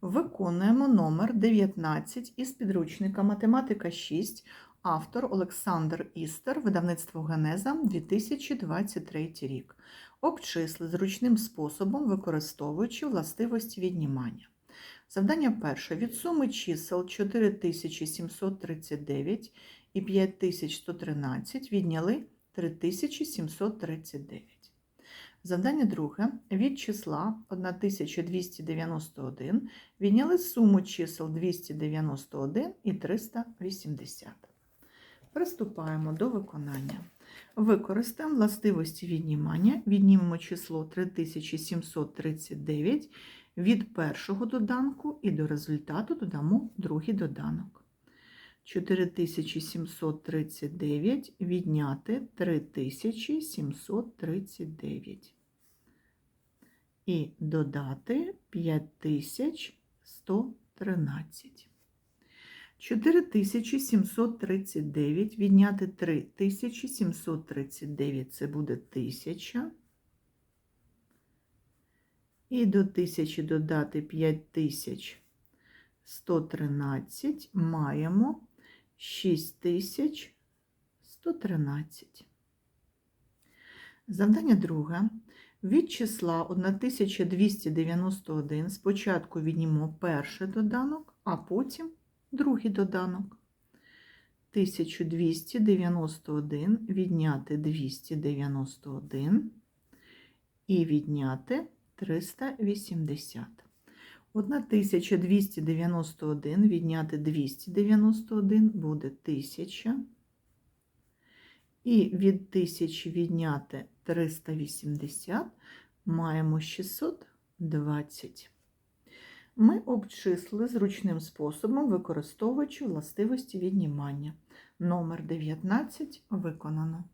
Виконуємо номер 19 із підручника Математика 6, автор Олександр Істер, видавництво Генеза 2023 рік. Обчисли зручним способом, використовуючи властивості віднімання. Завдання перше. Від суми чисел 4739 і 5113 відняли 3739. Завдання друге. Від числа 1291 відняли суму чисел 291 і 380. Приступаємо до виконання. Використаємо властивості віднімання. Віднімемо число 3739 від першого доданку і до результату додамо другий доданок. 4739 відняти 3739 і додати 5113. 4739 відняти 3739 це буде 1000. І до 1000 додати 5113 маємо 6113. Завдання друге. Від числа 1291 спочатку віднімо перший доданок, а потім другий доданок. 1291 відняти 291 і відняти 380. 1291 відняти 291 буде 1000. І від 1000 відняти 380 маємо 620. Ми обчислили зручним способом, використовуючи властивості віднімання. Номер 19 виконано.